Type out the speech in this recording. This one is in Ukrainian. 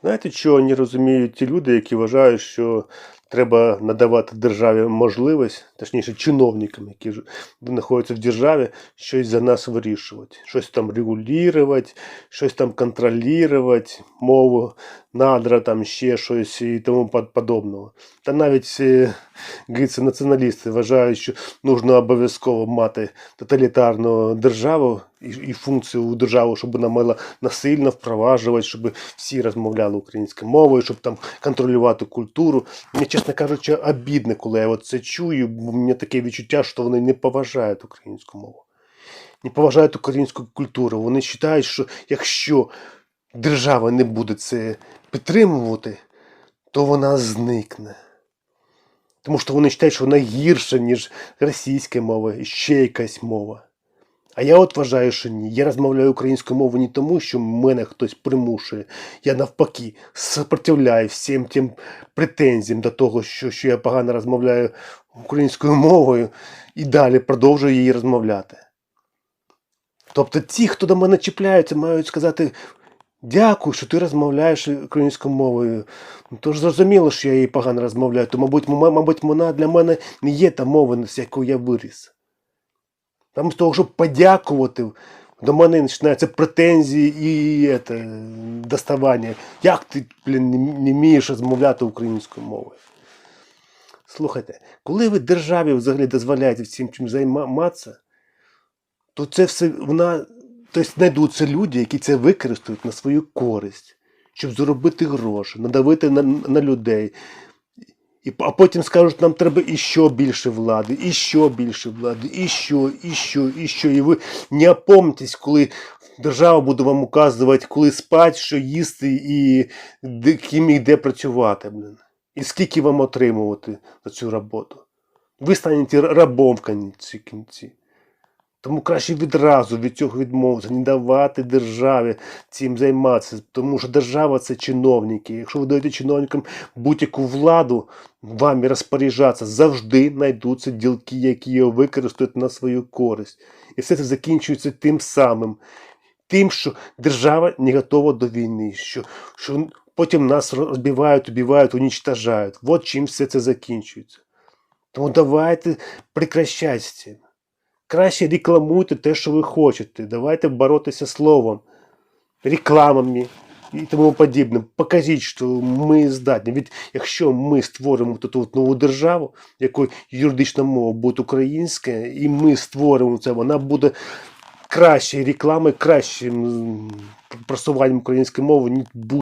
Знаєте, чого не розуміють ті люди, які вважають, що треба надавати державі можливість, точніше чиновникам, які знаходяться в державі, щось за нас вирішувати, щось там регулювати, щось там контролювати, мову, надра, там ще щось і тому подобного. Та навіть е, націоналісти вважають, що нужно обов'язково мати тоталітарну державу і, і функцію у державу, щоб вона мала насильно впроваджувати, щоб всі розмовляли українською мовою, щоб там контролювати культуру. Чесно кажучи, обідно, коли я це чую, бо мені таке відчуття, що вони не поважають українську мову. Не поважають українську культуру. Вони вважають, що якщо держава не буде це підтримувати, то вона зникне. Тому що вони вважають, що вона гірша, ніж російська мова ще якась мова. А я от вважаю, що ні. Я розмовляю українською мовою не тому, що мене хтось примушує. Я навпаки сопротивляю всім тим претензіям до того, що, що я погано розмовляю українською мовою і далі продовжую її розмовляти. Тобто ті, хто до мене чіпляються, мають сказати дякую, що ти розмовляєш українською мовою. Ну, то ж зрозуміло, що я її погано розмовляю, то, мабуть, мабуть, вона для мене не є та мова, з якою я виріс. Там з того, щоб подякувати, до мене починаються претензії і это, доставання. Як ти, блін, не, вмієш розмовляти українською мовою? Слухайте, коли ви державі взагалі дозволяєте всім чим займатися, то це все вона. Тобто знайдуться люди, які це використають на свою користь, щоб заробити гроші, надавити на, на людей. І, а потім скажуть, нам треба іще більше влади, іще більше влади, іще, іще, іще. І ви не опомнитесь, коли держава буде вам указувати, коли спати, що їсти і ким і де працювати. Блин. І скільки вам отримувати за цю роботу. Ви станете рабом в кінці. Тому краще відразу від цього відмовитися, не давати державі цим займатися, тому що держава це чиновники. Якщо ви даєте чиновникам будь-яку владу, вами розпоряджатися, завжди знайдуться ділки, які його використають на свою користь. І все це закінчується тим самим, тим, що держава не готова до війни, що, що потім нас розбивають, убивають, уничтожають. От чим все це закінчується. Тому давайте цим. Краще рекламуйте те, що ви хочете. Давайте боротися словом, рекламами і тому подібним. Покажіть, що ми здатні. Від якщо ми створимо тут нову державу, якої юридична мова буде українська, і ми створимо це, вона буде кращою рекламою, кращим просуванням української мови,